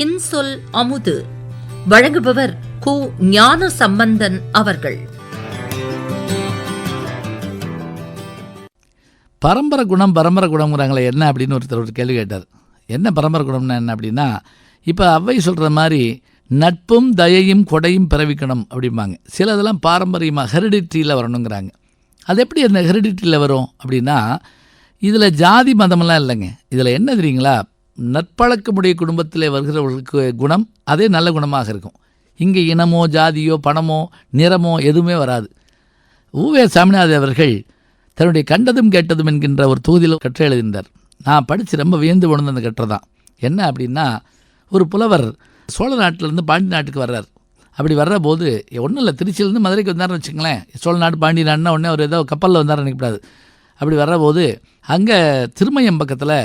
இன்சொல் அமுது. வழங்குபவர் கு ஞான சம்பந்தன் அவர்கள். பரம்பரை குணம் பரம்பரை குணம்ங்கிறாங்களே என்ன அப்படின்னு ஒருத்தர் ஒரு கேள்வி கேட்டார். என்ன பரம்பரை குணம்னா என்ன அப்படின்னா இப்போ அவ்வை சொல்கிற மாதிரி நட்பும் தயையும் கொடையும் பிறவிக்கணும் அப்படிம்பாங்க. சிலதெல்லாம் பாரம்பரியமாக ஹெரிடிட்டியில் வரணுங்கிறாங்க. அது எப்படி அந்த ஹெரிடிட்டியில் வரும் அப்படின்னா இதில் ஜாதி மதமெல்லாம் இல்லைங்க. இதில் என்ன தெரியுங்களா? நற்பழக்கமுடைய குடும்பத்தில் வருகிறவர்களுக்கு குணம் அதே நல்ல குணமாக இருக்கும். இங்கே இனமோ ஜாதியோ பணமோ நிறமோ எதுவுமே வராது. ஊவே சாமிநாத அவர்கள் தன்னுடைய கண்டதும் கேட்டதும் என்கின்ற ஒரு தொகுதியில் கற்றை எழுதினார் நான் படித்து ரொம்ப வியந்து போனது அந்த கற்றை தான். என்ன அப்படின்னா ஒரு புலவர் சோழ நாட்டிலேருந்து பாண்டி நாட்டுக்கு வர்றார். அப்படி வர்ற போது ஒன்றும் இல்லை திருச்சியிலேருந்து மதுரைக்கு வந்தார்னு வச்சுங்களேன் சோழ நாடு பாண்டி நாடுனா உடனே அவர் ஏதோ கப்பலில் வந்தார் நினைக்கக்கூடாது. அப்படி வர்றபோது அங்கே திருமயம் பக்கத்தில்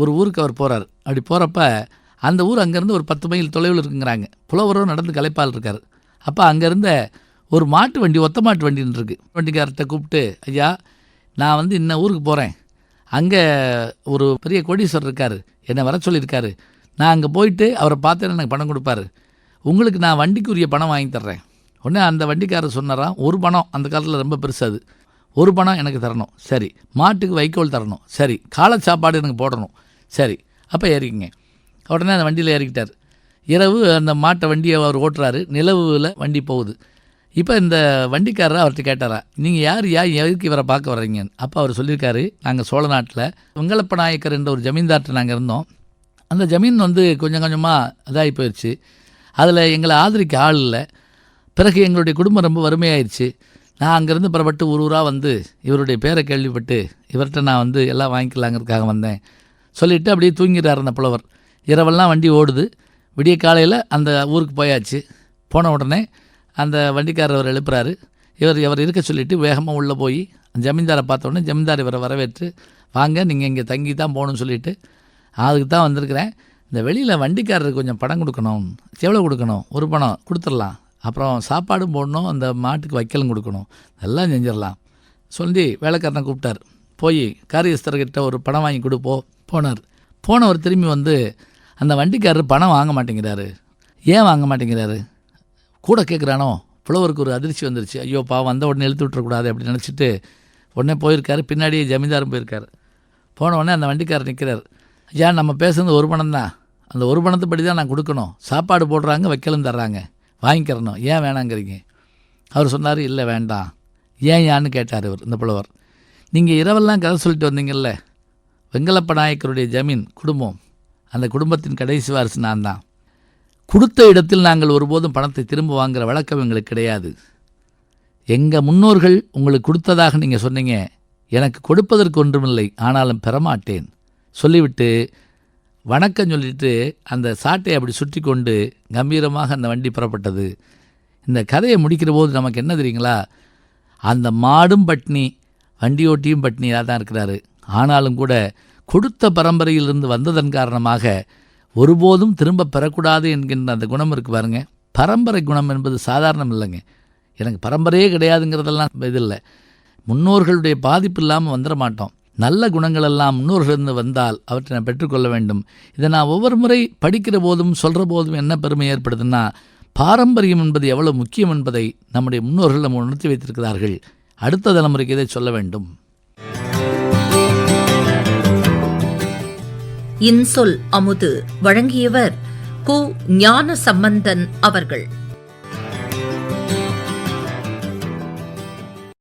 ஒரு ஊருக்கு அவர் போகிறார் அப்படி போகிறப்ப அந்த ஊர் அங்கேருந்து ஒரு பத்து மைல் தொலைவில் இருக்குங்கிறாங்க. புலவரும் நடந்து கலைப்பால் இருக்கார். அப்போ அங்கேருந்த ஒரு மாட்டு வண்டி ஒத்த மாட்டு வண்டின்னு இருக்குது வண்டிக்காரர்கிட்ட கூப்பிட்டு ஐயா நான் வந்து இன்ன ஊருக்கு போகிறேன் அங்கே ஒரு பெரிய கோடீஸ்வரர் இருக்கார். என்னை வர சொல்லியிருக்காரு. நான் அங்கே போயிட்டு அவரை பார்த்தேன்னு எனக்கு பணம் கொடுப்பாரு. உங்களுக்கு நான் வண்டிக்குரிய பணம் வாங்கி தர்றேன். உடனே அந்த வண்டிக்காரர் சொன்னாராம் ஒரு பணம் அந்த காலத்தில் ரொம்ப பெருசாது அது. ஒரு பணம் எனக்கு தரணும். சரி மாட்டுக்கு வைக்கோல் தரணும். சரி காலை சாப்பாடு எனக்கு போடணும். சரி அப்போ ஏறிக்கிங்க. உடனே அந்த வண்டியில் ஏறிக்கிட்டார். இரவு அந்த மாட்டை வண்டியை அவர் ஓட்டுறாரு. நிலவுல வண்டி போகுது. இப்போ இந்த வண்டிக்காரர் அவர்கிட்ட கேட்டாரா நீங்கள் யார்? யா எதுக்கு இவரை பார்க்க வர்றீங்க அப்போ அவர் சொல்லியிருக்காரு நாங்கள் சோழ நாட்டில் வெங்கலப்ப நாயக்கர் என்ற ஒரு ஜமீன்தார்கிட்ட நாங்கள் இருந்தோம். அந்த ஜமீன் வந்து கொஞ்சம் கொஞ்சமாக இதாகி போயிடுச்சு அதில் எங்களை ஆதரிக்க ஆள் இல்லை. பிறகு எங்களுடைய குடும்பம் ரொம்ப வறுமையாயிருச்சு. நான் அங்கேருந்து புறப்பட்டு ஒரு ஊராக வந்து இவருடைய பேரை கேள்விப்பட்டு இவர்கிட்ட நான் வந்து எல்லாம் வாங்கிக்கலாங்கிறதுக்காக வந்தேன். சொல்லிவிட்டு அப்படியே தூங்கிறார் அந்த புலவர். இரவெல்லாம் வண்டி ஓடுது. விடிய காலையில் அந்த ஊருக்கு போயாச்சு. போன உடனே அந்த வண்டிக்காரர் அவர் எழுப்புறாரு. இவர் இவர் இருக்க சொல்லிவிட்டு வேகமாக உள்ளே போய் ஜமீன்தாரை பார்த்த உடனே ஜமீன்தார் இவரை வரவேற்று வாங்க நீங்கள் இங்கே தங்கி தான் போகணும்னு சொல்லிட்டு அதுக்கு தான் வந்திருக்கிறேன். இந்த வெளியில் வண்டிக்காரருக்கு கொஞ்சம் பணம் கொடுக்கணும். எவ்வளோ கொடுக்கணும்? ஒரு பணம் கொடுத்துடலாம். அப்புறம் சாப்பாடும் போடணும். அந்த மாட்டுக்கு வைக்கலும் கொடுக்கணும். எல்லாம் செஞ்சிடலாம். சொல்லி வேலைக்காரனை கூப்பிட்டார். போய் காரியஸ்தர்கிட்ட ஒரு பணம் வாங்கி கொடுப்போம் போனார். போனவர் திரும்பி வந்து அந்த வண்டிக்காரர் பணம் வாங்க மாட்டேங்கிறாரு. ஏன் வாங்க மாட்டேங்கிறாரு? கூட கேட்குறானோ புலவருக்கு ஒரு அதிர்ச்சி வந்துருச்சு. ஐயோ பா வந்த உடனே எழுத்து விட்டுறக்கூடாது அப்படின்னு நினச்சிட்டு உடனே போயிருக்காரு. பின்னாடியே ஜமீன்தாரும் போயிருக்காரு. போன உடனே அந்த வண்டிக்காரர் நிற்கிறார் ஐயா நம்ம பேசுனது ஒரு பணம் தான். அந்த ஒரு படி தான் நான் கொடுக்கணும். சாப்பாடு போடுறாங்க வைக்கலும் தர்றாங்க. வாங்கிக்கிறணும். ஏன் வேணாங்கிறீங்க? அவர் சொன்னார் இல்லை வேண்டாம். ஏன் யான்னு கேட்டார் இவர் இந்த புலவர். நீங்கள் இரவெல்லாம் கதை சொல்லிட்டு வந்தீங்கல்ல? வெங்கலப்ப நாயக்கருடைய ஜமீன் குடும்பம். அந்த குடும்பத்தின் கடைசி வாரிசு நான் தான் கொடுத்த இடத்தில் நாங்கள் ஒருபோதும் பணத்தை திரும்ப வாங்குகிற வழக்கம் எங்களுக்கு கிடையாது. எங்கள் முன்னோர்கள் உங்களுக்கு கொடுத்ததாக நீங்கள் சொன்னீங்க எனக்கு கொடுப்பதற்கு ஒன்றுமில்லை ஆனாலும் பெறமாட்டேன். சொல்லிவிட்டு வணக்கம் சொல்லிட்டு அந்த சாட்டை அப்படி சுற்றி கொண்டு கம்பீரமாக அந்த வண்டி புறப்பட்டது. இந்த கதையை முடிக்கிற போது நமக்கு என்ன தெரியுங்களா? அந்த மாடும் பட்னி வண்டியோட்டியும் பட்னியாக தான் இருக்கிறாரு. ஆனாலும் கூட கொடுத்த பரம்பரையிலிருந்து வந்ததன் காரணமாக ஒருபோதும் திரும்ப பெறக்கூடாது என்கின்ற அந்த குணம் இருக்கு பாருங்க. பரம்பரை குணம் என்பது சாதாரணம் இல்லைங்க. எனக்கு பரம்பரையே கிடையாதுங்கிறதெல்லாம் இது இல்லை. முன்னோர்களுடைய பாதிப்பு இல்லாமல் வந்துட மாட்டோம். நல்ல குணங்கள் எல்லாம் முன்னோர்களிருந்து வந்தால் அவற்றை நான் பெற்றுக்கொள்ள வேண்டும். இதை நான் ஒவ்வொரு முறை படிக்கிற போதும் சொல்கிற போதும் என்ன பெருமை ஏற்படுதுன்னா பாரம்பரியம் என்பது எவ்வளவு முக்கியம் என்பதை நம்முடைய முன்னோர்கள் நம்ம உணர்த்தி வைத்திருக்கிறார்கள். அடுத்த தலைமுறைக்கு இதை சொல்ல வேண்டும். இன்சொல் அமுது வழங்கியவர் கு ஞான சம்பந்தன் அவர்கள்.